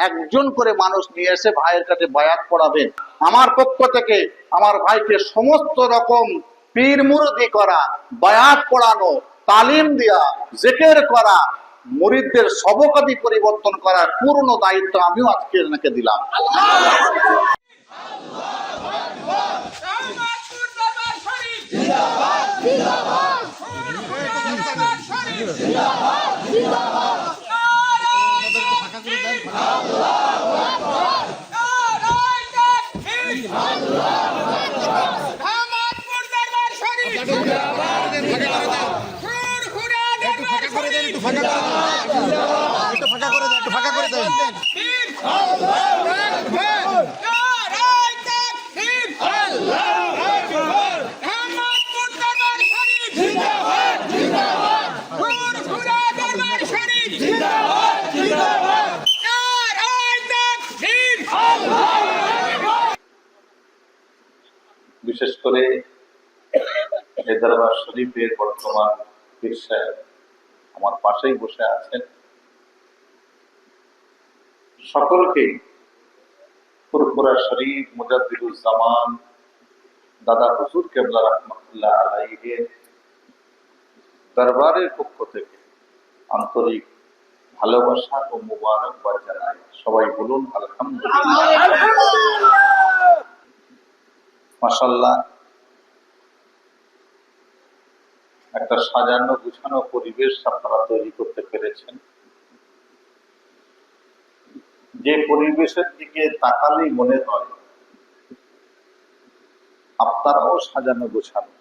একজন করে মানুষ নিয়ে এসে ভাইয়ের কাছে বায়াত পড়াবেন আমার পক্ষ থেকে আমার ভাইকে সমস্ত রকম পীর মুরদি করা বায়াত পড়ানো তালিম দেওয়া জেকের করা মুরিদদের সবকাদি পরিবর্তন করার পূর্ণ দায়িত্ব আমিও আজকে এনাকে দিলাম জিন্দাবাদ জিন্দাবাদ জিন্দাবাদ নারায়ে তাকবীর আল্লাহু আকবার নারায়ে তাকবীর আল্লাহু আকবার দামাদপুর দরবার শরীফ জিন্দাবাদ ফুরফুরা দরবার শরীফ একটু ফাঁকা করে দেন একটু ফাঁকা করে দেন বীর আল্লাহু আকবার নারায়ে তাকবীর আল্লাহু আকবার দামাদপুর দরবার শরীফ জিন্দাবাদ জিন্দাবাদ ফুরফুরা দরবার শরীফ জিন্দাবাদ জিন্দাবাদ নারায়ে তাকবীর আল্লাহু আকবার বিশেষ করে হেদারবাদ শরীফের বর্তমান পীর সাহেব আমার পাশেই বসে আছেন। সকলকে ফুরফুরা শরীফ মুজাদ্দিদুজ্জামান দাদা হুজুর কেবলা রহমতুল্লাহ আলাইহের দরবারের পক্ষ থেকে আন্তরিক ভালোবাসা ও মুবারকবাদ জানাই। সবাই বলুন আলহামদুলিল্লাহ। মাসাল্লাহ একটা সাজানো, গুছানো পরিবেশ আপনারা তৈরি করতে পেরেছেন। যে পরিবেশের দিকে তাকালেই মনে হয় আপনারাও সাজানো, গোছানো।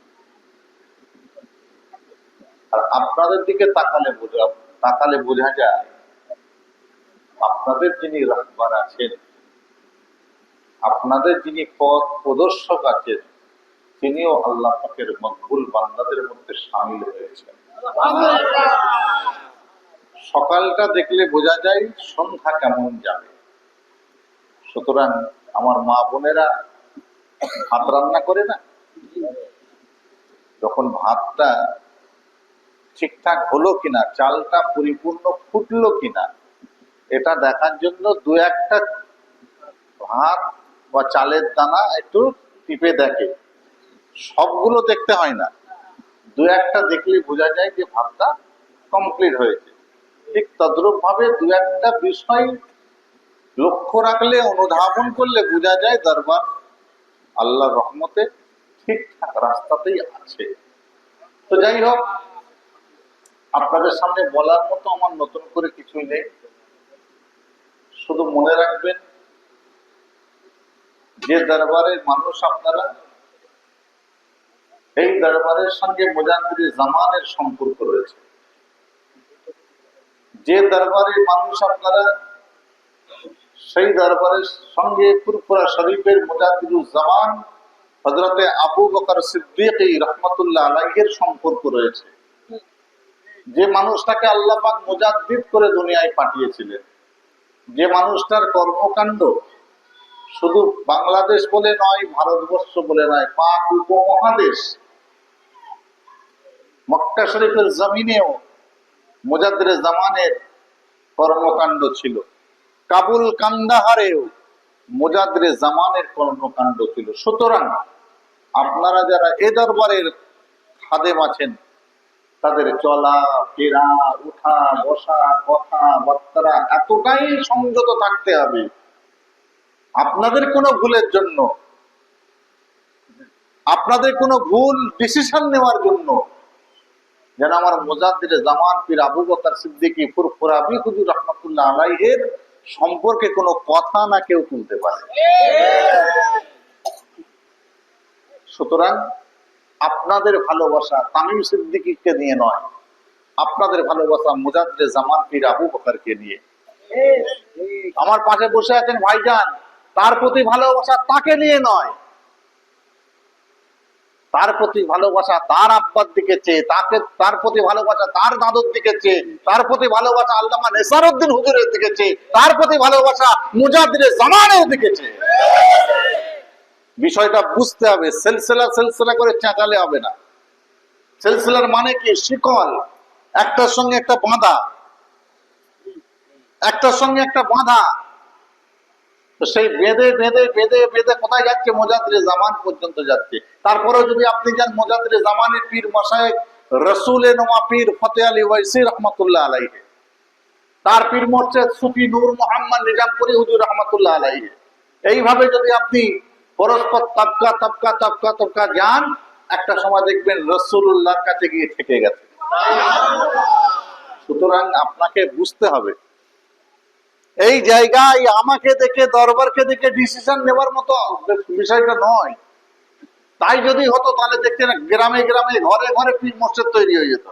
আর আপনাদের দিকে তাকালে বোঝা তাকালে বোঝা যায় আপনাদের যিনি রাখবার আছেন, আপনাদের যিনি পথ প্রদর্শক আছেন তিনিও আল্লাহ পাকের মকবুল বান্দাদের মধ্যে সামিল হয়েছেন। সকালটা দেখলে বোঝা যায় সন্ধ্যা কেমন যাবে সুতরাং আমার মা বোনেরা ভাত রান্না করে না? যখন ভাতটা ঠিকঠাক হলো কিনা, চালটা পরিপূর্ণ ফুটলো কিনা, এটা দেখার জন্য দু একটা ভাত বা চালের দানা একটু টিপে দেখে। সবগুলো দেখতে হয় না। দু একটা দেখলে বোঝা যায় যে ভাতটা কমপ্লিট হয়েছে। ঠিক তদ্রুপ ভাবে দু একটা বিষয় লক্ষ্য রাখলে, অনুধাবন করলে বোঝা যায় দরবার আল্লাহ রহমতে ঠিকঠাক রাস্তাতেই আছে। তো যাই হোক, আপনাদের সামনে বলার মতো আমার নতুন করে কিছুই নেই। শুধু মনে রাখবেন, যে দরবারের মানুষ আপনারা এই দরবারের সঙ্গে মুজাহিদ জামানের সম্পর্ক রয়েছে। যে দরবারের মানুষ আপনারা, সেই দরবারের সঙ্গে ফুরফুরা শরীফের মুজাহিদুল জামান হজরতে আবু বকর সিদ্দিক রহমতুল্লাহ আলাইহের সম্পর্ক রয়েছে। যে মানুষটাকে আল্লাহ পাক মুজাদ্দিদ করে দুনিয়ায় পাঠিয়েছিলেন, যে মানুষটার কর্মকাণ্ড শুধু বাংলাদেশ বলে নয়, ভারতবর্ষ বলে নয়, পাক উপমহাদেশ। মক্কা শরীফের জমিনেও মুজাদ্দের জামানের কর্মকাণ্ড ছিল। কাবুল কান্দাহারেও মুজাদ্দের জামানের কর্মকাণ্ড ছিল। সুতরাং আপনারা যারা এ দরবারের খাদেম আছেন, তাদের চলা, ফেরা, উঠা, বসা, কথা বার্তারা এতটাই সংযত থাকতে হবে আপনাদের কোনো ভুলের জন্য, আপনাদের কোনো ভুল ডিসিশন নেওয়ার জন্য, যেন আমার মোজাদ্দির জামান পীর আবু বকর সিদ্দিকী ফুরফুরাবি হুজুর রহমতুল্লাহ আলাইহের সম্পর্কে কোনো কথা না কেউ তুলতে পারে। সুতরাং আপনাদের ভালোবাসা তামিম সিদ্দিকীকে নিয়ে নয়, আপনাদের ভালোবাসা মুজাদ্দির জামান পীর আবু বকরকে নিয়ে। আমার পাশে বসে আছেন ভাইজান। তার প্রতি ভালোবাসা তাকে নিয়ে নয়। তার প্রতি ভালোবাসা তার আব্বার দিকে চেয়ে, তাকে, তার প্রতি ভালোবাসা তার দাদুর দিকে চেয়ে, তার প্রতি ভালোবাসা আল্লামা নেসারউদ্দিন হুজুরের দিকে চেয়ে, তার প্রতি ভালোবাসা মুজাদ্দির জামানের দিকে চেয়ে। বিষয়টা বুঝতে হবে, সেলসেলা সেলসেলা করে চেঁচালে হবে না। সেলসেলার মানে কি? শিকল। একটার সঙ্গে একটা বাঁধা। একটার সঙ্গে একটা বাঁধা। তো সেই বেঁধে বেঁধে বেঁধে বেঁধে কোথায় যাচ্ছে? মোজাদ্রে জামান পর্যন্ত যাচ্ছে। তারপরেও যদি আপনি যান মোজাদ্রে জামানের পীর মশায়েক, রসুলে নোমা পীর ফতে আলী ওয়াইসি রহমতুল্লাহ আলাইহে। তার পীর মোর্শেদ সুফি নূর মোহাম্মদ নিজামপুরি হুজুর রহমতুল্লাহ আলাইহে। এইভাবে যদি আপনি পরস্পর তবকা তবকা তবকা তবকা যান, একটা সময় দেখবেন রসুল্লাহর কাছে গিয়ে থেকে গেছে। সুতরাং আপনাকে বুঝতে হবে এই জায়গায় আমাকে দেখে, দরবারকে দেখে ডিসিশন নেওয়ার মতো বিষয়টা নয়। তাই যদি হতো, তাহলে দেখতে না গ্রামে গ্রামে, ঘরে ঘরে পীর মসজিদ তৈরি হয়ে যেত।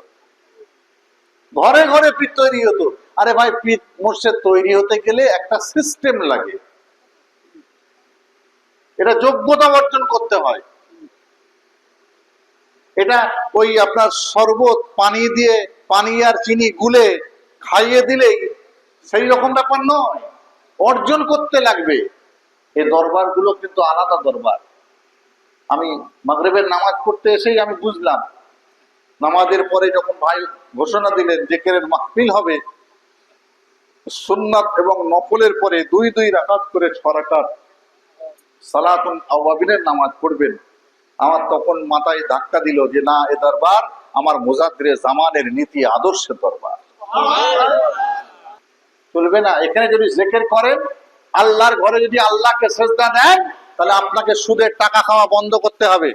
ঘরে ঘরে পীর তৈরি হতো। আরে ভাই, পীর মসজিদ তৈরি হতে গেলে একটা সিস্টেম লাগে। এটা যোগ্যতা অর্জন করতে হয়। এটা ওই আপনার শরবত, পানি দিয়ে, পানি আর চিনি গুলে, খাইয়ে দিলেই সেই রকম ব্যাপার নয়। অর্জন করতে লাগবে। এই দরবারগুলো কিন্তু আলাদা দরবার। আমি মাগরেবের নামাজ পড়তে এসেই আমি বুঝলাম। নামাজের পরে যখন ভাই ঘোষণা দিলেন জেকেরের মাহফিল হবে, সুন্নাত এবং নফলের পরে দুই দুই রাকাত করে ছ রাকাত সালাতুন আওয়াবিনের নামাজ পড়বেন। আমার তখন মাথায় ধাক্কা দিল যে না, এ দরবার আমার মোজাদ্রে জামানের নীতি, আদর্শের দরবার। চলবে না। এখানে যদি জেকের করেন, আল্লাহর ঘরে যদি আল্লাহকে সেজদা দেন, তাহলে আপনাকে সুদের টাকা খাওয়া বন্ধ করতে হবে।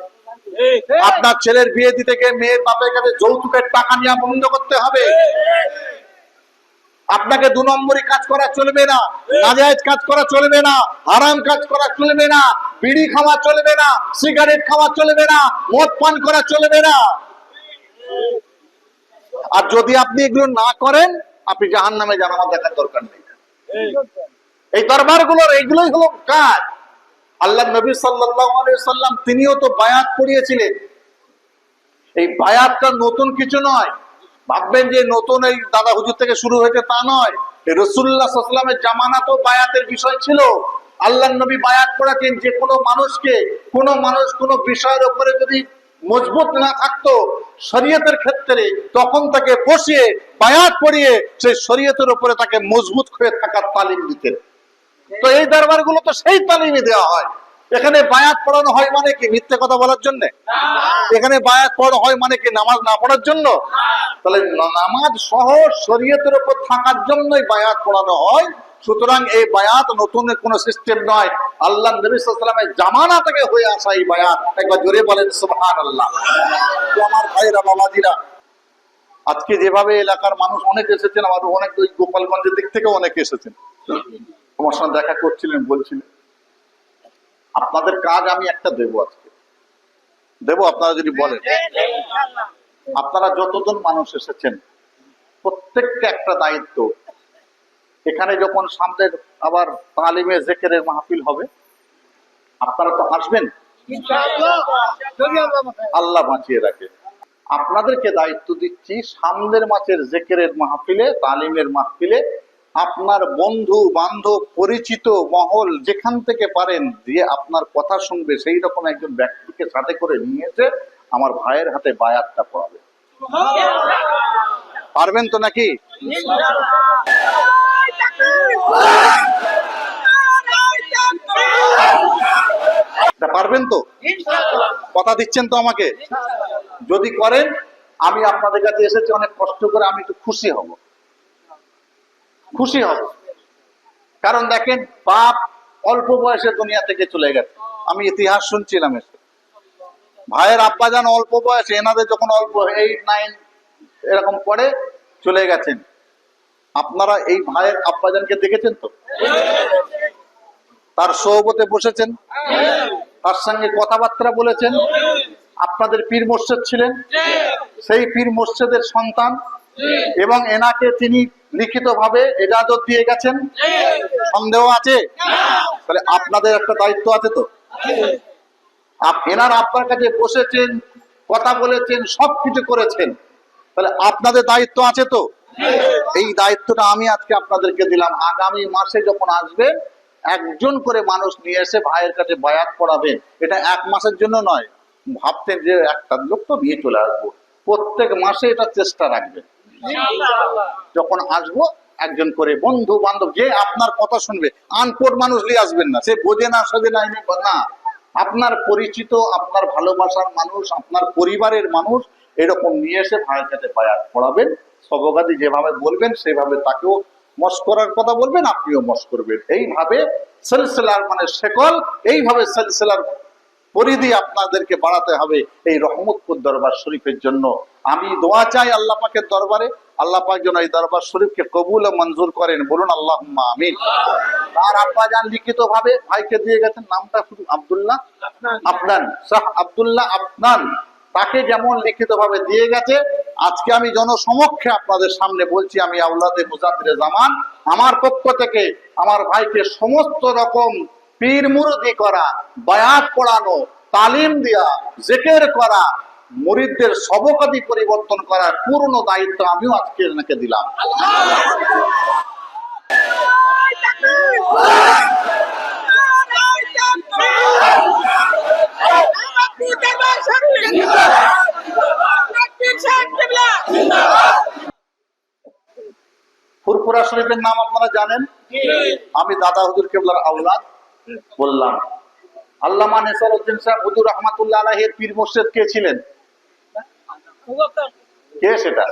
আপনার ছেলের বিয়ে দিতে গিয়ে মেয়ের বাপের কাছে যৌতুকের টাকা নেওয়া বন্ধ করতে হবে। আপনাকে দু নম্বরই কাজ করা চলবে না। নাজায়েজ কাজ করা চলবে না। হারাম কাজ করা চলবে না। বিড়ি খাওয়া চলবে না। সিগারেট খাওয়া চলবে না। মদ পান করা চলবে না। আর যদি আপনি এগুলো না করেন আপনি জাহান নামে যান আমার দেখার দরকার নেই। এই। দরবারগুলোর এইগুলোই হলো কাজ। আল্লাহ নবী সাল্লাম তিনিও তো বায়াত পড়িয়েছিলেন এই বায়াতটা নতুন কিছু নয়। ভাববেন যে নতুন এই দাদা হুজুর থেকে শুরু হয়েছে তা নয়। এই রসুল্লাহ সাল্লামের জামানা তো বায়াতের বিষয় ছিল। আল্লাহ নবী বায়াত করেছেন যে কোনো মানুষকে কোনো মানুষ কোনো বিষয়ের উপরে যদি মজবুত না থাকতো, শরীয়তের ক্ষেত্রে তখন তাকে বসিয়ে, বায়াত পড়িয়ে সেই শরীয়তের উপরে তাকে মজবুত হয়ে থাকার তালিম দিতেন। তো এই দরবারগুলো তো সেই তালিমই দেওয়া হয়। এখানে বায়াত পড়ানো হয় মানে কি? মিথ্যে কথা বলার জন্য? এখানে বায়াত পড়ানো হয় মানে কি? নামাজ না পড়ার জন্য? তাহলে নামাজ সহ শরীয়তের উপর থাকার জন্যই বায়াত পড়ানো হয়। সুতরাং এই বায়াত নতুন কোনো সিস্টেম নয়। আল্লাহ নবী সাল্লামের জামানা থেকে হয়ে আসা এই বায়াত। একবার জোরে বলেন সুবহান আল্লাহ তো আমার ভাইরা বাবাজিরা আজকে যেভাবে এলাকার মানুষ অনেক এসেছেন আমার অনেক ওই গোপালগঞ্জের দিক থেকে অনেক এসেছেন। তোমার সঙ্গে দেখা করছিলেন বলছিলেন। আপনাদের কাজ আমি একটা দেবো আজকে। দেব আপনারা যদি বলেন। আপনারা যতজন মানুষ এসেছেন প্রত্যেকটা একটা দায়িত্ব এখানে যখন সামনে আবার তালিমে জেকেরের মাহফিল হবে, আপনারা তো আসবেন আল্লাহ বাঁচিয়ে রাখে। আপনাদেরকে দায়িত্ব দিচ্ছি সামনের মাসের জেকেরের মাহফিলে, তালিমের মাহফিলে আপনার বন্ধু, বান্ধব, পরিচিত মহল যেখান থেকে পারেন দিয়ে আপনার কথা শুনবে। সেই রকম একজন ব্যক্তিকে সাথে করে নিয়ে এসে আমার ভাইয়ের হাতে বায়াতটা পড়াবে পারবেন তো নাকি? পারবেন তো? কথা দিচ্ছেন তো আমাকে? যদি করেন, আমি আপনাদের কাছে এসেছি, অনেক কষ্ট করে আমি একটু খুশি হব। খুশি হব। কারণ দেখেন, বাপ অল্প বয়সে দুনিয়া থেকে চলে গেছে। আমি ইতিহাস শুনছিলাম এসে। ভাইয়ের আব্বা যান অল্প বয়সে, এনাদের যখন অল্প এইট নাইন এরকম পড়ে, চলে গেছেন। আপনারা এই ভাইয়ের আব্বাজানকে দেখেছেন তো? তার সৌবতে বসেছেন। তার সঙ্গে কথাবার্তা বলেছেন। আপনাদের পীর মোর্শেদ ছিলেন। সেই পীর মোর্শেদের সন্তান। এবং এনাকে তিনি লিখিত ভাবে এজাজত দিয়ে গেছেন। সন্দেহ আছে? তাহলে আপনাদের একটা দায়িত্ব আছে তো? এনার আপনার কাছে বসেছেন, কথা বলেছেন, সবকিছু করেছেন। তাহলে আপনাদের দায়িত্ব আছে তো? এই দায়িত্বটা আমি আজকে আপনাদেরকে দিলাম। আগামী মাসে যখন আসবেন একজন করে মানুষ নিয়ে এসে ভাইয়ের কাছে বায়াত পড়াবেন এটা এক মাসের জন্য নয়। ভাবতেন যে একটা লোক তো নিয়ে চলে আসব। প্রত্যেক মাসে এটা চেষ্টা রাখবেন। যখন আসব একজন করে বন্ধু বান্ধব যে আপনার কথা শুনবে আনপোর্ট মানুষ নিয়ে আসবেন না। সে বোঝে না সোজে না না। আপনার পরিচিত, আপনার ভালোবাসার মানুষ, আপনার পরিবারের মানুষ এরকম নিয়ে এসে ভাইয়ের কাছে বায়াত পড়াবেন। সবগাদি যেভাবে বলবেন, সেভাবে তাকেও মস করার কথা বলবেন, আপনিও মস করবেন। এইভাবে সেলসেলার মানে শেকল, এইভাবে সেলসেলার পরিধি আপনাদেরকে বাড়াতে হবে এই রহমতপুর দরবার শরীফের জন্য। আমি দোয়া চাই আল্লাহ পাকের দরবারে আল্লাহ পাক যেন এই দরবার শরীফকে কবুল ও মঞ্জুর করেন। বলুন আল্লাহ আমিন। আর আব্বা যান লিখিত ভাবে ভাইকে দিয়ে গেছেন, নামটা শুধু আব্দুল্লাহ আপনান শাহ আব্দুল্লাহ আপনান তাকে যেমন লিখিত ভাবে দিয়ে গেছে, আজকে আমি জনসমক্ষে আপনাদের সামনে বলছি, আমি আউলাদে মুজাদ্দিরে জামান, আমার পক্ষ থেকে আমার ভাইকে সমস্ত রকম পীর মুরদি করা, বায়াত পড়ানো, তালিম দেয়া, জেকের করা মুরিদদের সবকাদি পরিবর্তন করার পুরনো দায়িত্ব আমিও আজকে এনাকে দিলাম। ফুরফুরা শরীফের নাম আপনারা জানেন? আমি দাদা হুজুর কেবলার আউলাদ বললাম, আল্লামা নেসার উদ্দিন সাহেব হুজুর রহমাতুল্লাহ আলাহের পীর মোর্শেদ কে ছিলেন? কে সেটা?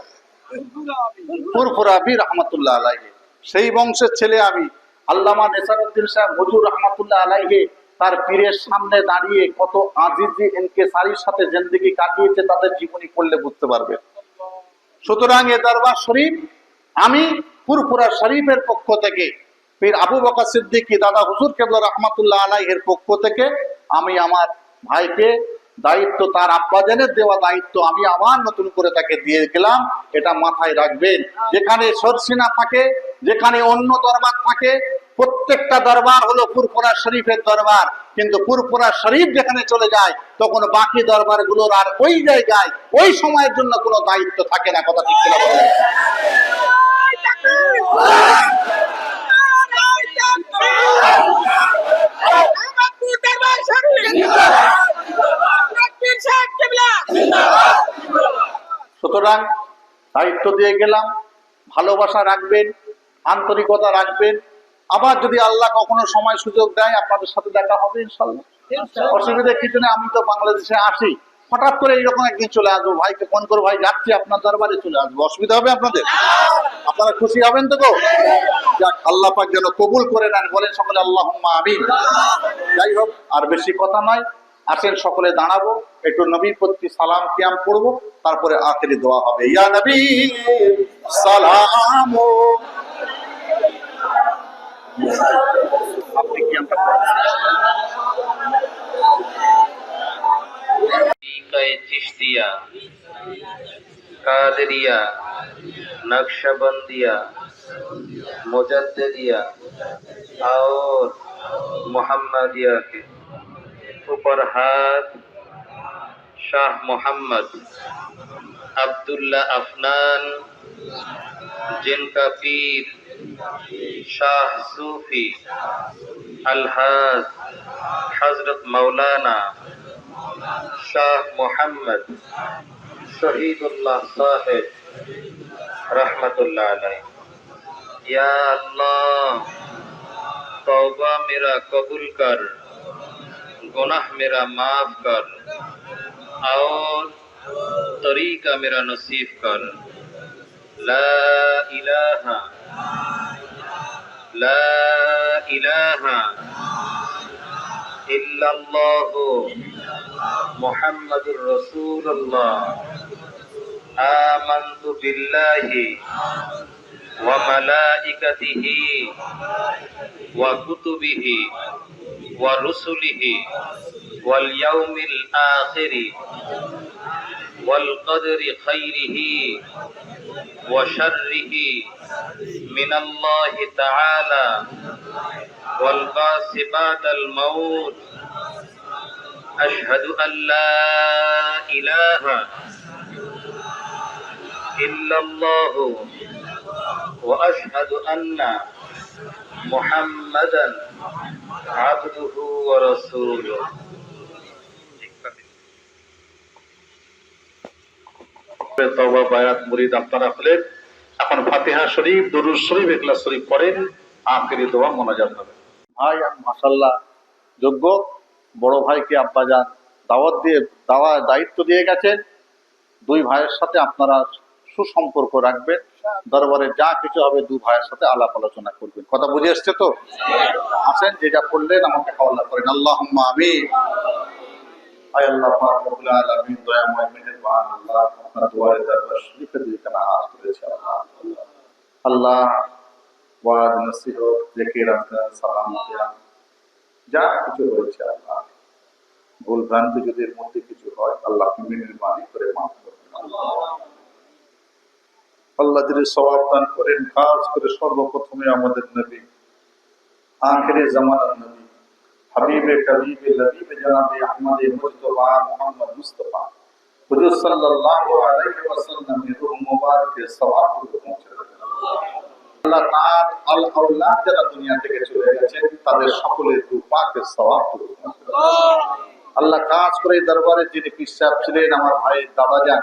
ফুরফুরা বীর রহমাতুল্লাহ আলাইহে। সেই বংশের ছেলে আমি, আল্লামা নেসারউদ্দিন সাহেব হুজুর রহমাতুল্লাহ আলাইহে, তার পীরের সামনে দাঁড়িয়ে কত আজিজি এনকেসারির সাথে জিন্দেগি কাটিয়েছে, তাদের জীবনী পড়লে বুঝতে পারবে। সুতরাং এ দরবার শরীফ, আমি ফুরফুরা শরীফের পক্ষ থেকে, পীর আবু বকর সিদ্দিকী দাদা হুজুর কেবল রহমাতুল্লাহ আলাইহের পক্ষ থেকে, আমি আমার ভাইকে দায়িত্ব তার আব্বাজানের দেওয়া দায়িত্ব, আমি আবার নতুন করে তাকে দিয়ে গেলাম, এটা মাথায় রাখবেন। যেখানে সরসিনা থাকে, যেখানে অন্য দরবার থাকে, প্রত্যেকটা দরবার হলো পুরপুরা শরীফের দরবার। কিন্তু পুরপুরা শরীফ যেখানে চলে যায়, তখন বাকি দরবারগুলোর আর ওই জায়গায়, ওই সময়ের জন্য কোনো দায়িত্ব থাকে না, কথা ঠিক সুতরাং দায়িত্ব দিয়ে গেলাম ভালোবাসা রাখবেন আন্তরিকতা রাখবেন। আবার যদি আল্লাহ কখনো সময় সুযোগ দেয় আপনাদের সাথে দেখা হবে ইনশাল্লাহ অসুবিধা কিছু নেই আমি তো বাংলাদেশে আসি। হঠাৎ করে এইরকম একদিন চলে আসব। ভাইকে ফোন করে ভাই, যাচ্ছি আপনার দরবারে, চলে আসব। অসুবিধা হবে আপনাদের? আপনারা খুশি হবেন তো যাক, আল্লাহ পাক যেন কবুল করে নেন, বলেন সকলে আল্লাহ আমিন। যাই হোক, আর বেশি কথা নয়, আসেন সকলে দাঁড়াবো, একটু নবীর প্রতি সালাম কিয়াম করব, তারপরে আখেরি দোয়া হবে। ইয়া নবী, সালাম। আপনি चिश्तिया कादरिया नक्शबंदिया मुजद्दिया और मोहम्मदिया के ऊपर हाथ शाह मोहम्मद अब्दुल्ला अफनान जिनका पीर शाह सूफी अलहाज हजरत मौलाना شاہ محمد شہید اللہ صاحب رحمت اللہ علیہ۔ یا اللہ، توبہ میرا قبول کر، گناہ میرا معاف کر، اور طریقہ میرا نصیب کر۔ لا الہ لا الہ ইল্লাল্লাহ মুহাম্মাদুর রাসূলুল্লাহ। আমানতু বিল্লাহি ওয়া মালাইকাতিহি ওয়া কুতুবিহি ওয়া রুসুলিহি ওয়াল ইয়াউমিল আখির ওয়াল কদরি খাইরিহি وشره من الله تعالى والبعث بعد الموت. أشهد أن لا إله إلا الله وأشهد أن محمدا عبده ورسوله. তওবা, বায়াত, মুরিদ আপনারা হলেন এখন ফাতিহা শরীফ, দরুদ শরীফ ইখলাস শরীফ পড়েন, আখেরি দোয়া মোনাজাত হবে। ভাই মাশাল্লাহ, যোগ্য বড় ভাইকে আব্বা যান দাওয়াত দিয়ে দাওয়া, দায়িত্ব দিয়ে গেছেন। দুই ভাইয়ের সাথে আপনারা সুসম্পর্ক রাখবেন। দরবারে যা কিছু হবে দুই ভাইয়ের সাথে আলাপ আলোচনা করবেন। কথা বুঝে এসছে তো? আসেন, যে যা করলেন আমাকে হাওলা করেন। আল্লাহ আমি আয় আল্লাহ পাক রব্বুল আলামিন দয়াময় মেহেরবান আল্লাহ আপনার দুয়ারে দরবার শরীফে দুই কানা হাত তুলেছে। আল্লাহ আল্লাহ ওয়াজ নসিহত, জিকির আজকার সালাম কিয়াম যা কিছু হয়েছে আল্লাহ। ভুল ভ্রান্তি যদি এর মধ্যে কিছু হয় আল্লাহ করে মাফ আল্লাহ করেন করে সর্বপ্রথমে আমাদের নবী, আখেরে জামানার নবী হাবিবে জনাবে আহমদে মুস্তফা হুজুর সাল্লাল্লাহু আলাইহি রূহ সওয়াব পৌঁছে আল্লাহ আল যারা দুনিয়া থেকে চলে গেছেন, তাদের সকলের রূহ সওয়াব আল্লাহ কাজ করে দরবারে যিনি পিসাব ছিলেন, আমার ভাই দাদা যান,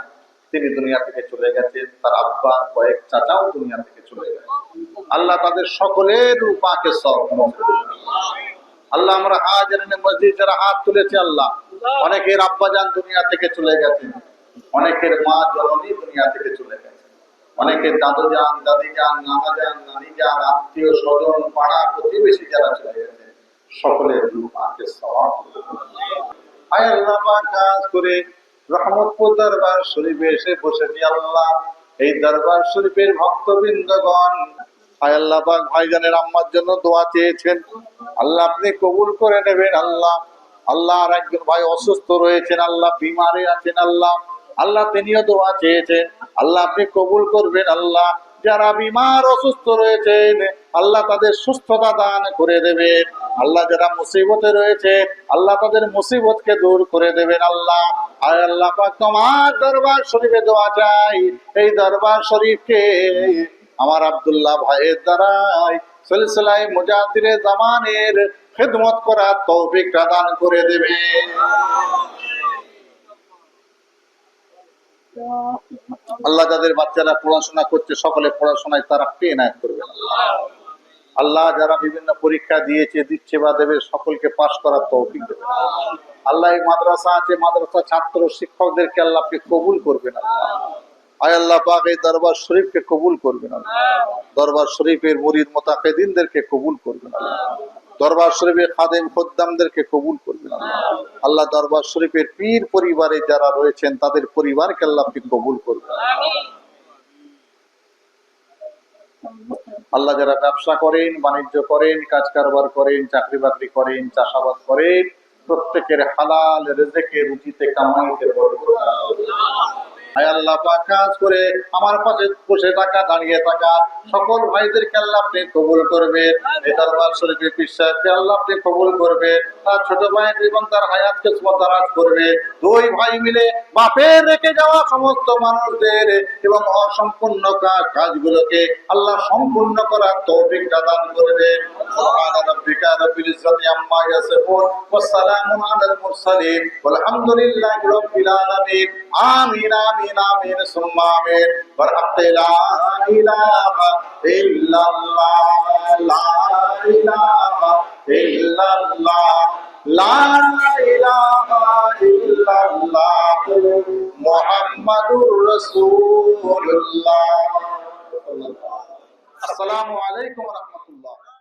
তিনি দুনিয়া থেকে চলে গেছেন, তার আব্বা, কয়েক চাচাও দুনিয়া থেকে চলে গেছেন। আল্লাহ তাদের সকলের পাকে সব আল্লাহ আমরা হাজার মসজিদ যারা হাত তুলেছে আল্লাহ। অনেকের আব্বা যান দুনিয়া থেকে চলে গেছেন অনেকের মা জননী দুনিয়া থেকে চলে গেছেন অনেকের দাদু যান দাদি যান নানা যান নানি যান আত্মীয় স্বজন পাড়া প্রতিবেশী যারা চলে গেছেন সকলের রূপাকে সওয়াব আয় আল্লাহ কাজ করে রহমতপুর দরবার শরীফে এসে বসেছি আল্লাহ। এই দরবার শরীফের ভক্তবৃন্দগণ আল্লাহ ভাইজানের আম্মার জন্য দোয়া চেয়েছেন। আল্লাহ আপনি কবুল করে নেবেন, আল্লাহ। আল্লাহ আর একজন ভাই অসুস্থ রয়েছেন, আল্লাহ বিমারে আছেন, আল্লাহ। আল্লাহ তিনিও দোয়া চেয়েছেন। আল্লাহ আপনি কবুল করবেন, আল্লাহ। যারা বিমার অসুস্থ রয়েছেন, আল্লাহ তাদের সুস্থতা দান করে দেবেন। আল্লাহ যারা মুসিবতে রয়েছে, আল্লাহ তাদের মুসিবতকে দূর করে দেবেন, আল্লাহ। আর আল্লাহ তোমার দরবার শরীফে দোয়া চাই। এই দরবার শরীফকে আমার আব্দুল্লাহ ভাইয়ের দ্বারাই সিলসিলায় মুজাহিরে জামানের খেদমত করার তৌফিক দান করে দেবে। আল্লাহ যাদের বাচ্চারা পড়াশোনা করছে, সকলে পড়াশোনায় তারা পেয়ে নায়ক করবে। আল্লাহ যারা বিভিন্ন পরীক্ষা দিয়েছে, দিচ্ছে বা দেবে, সকলকে পাশ করার তৌফিক দেবে। আল্লাহ মাদ্রাসা আছে, মাদ্রাসা ছাত্র শিক্ষকদেরকে আল্লাহকে কবুল করবেন। আল্লাহ আয় আল্লাহ পাক এই দরবার শরীফকে কবুল করবেন দরবার শরীফের মুরিদ মোতাকেদিনদেরকে কবুল করবেন দরবার শরীফের খাদেম খোদ্দামদেরকে কবুল করবেন আল্লাহ। দরবার শরীফের পীর পরিবারে যারা রয়েছেন তাদের পরিবারকে আল্লাহ আপনি কবুল করবেন। আল্লাহ যারা ব্যবসা করেন বাণিজ্য করেন কাজ কারবার করেন চাকরি বাকরি করেন চাষাবাদ করেন প্রত্যেকের হালাল রেজেকে রুচিতে কামাইতে বরকত কাজ আল্লাহ মানুষদের এবং অসম্পূর্ণ কাজ কাজগুলোকে আল্লাহ সম্পূর্ণ করার তৌফিক দান করবে মুরসালিন ওয়ালহামদুলিল্লাহি রাব্বিল আলামিন আমিন আমিন আমিন, সুম্মা আমিন। বরহাত লা ইলাহা ইল্লাল্লাহ, লা ইলাহা ইল্লাল্লাহ, লা ইলাহা ইল্লাল্লাহ, মুহাম্মাদুর রাসূলুল্লাহ। আসসালামু আলাইকুম ওয়া রাহমাতুল্লাহ।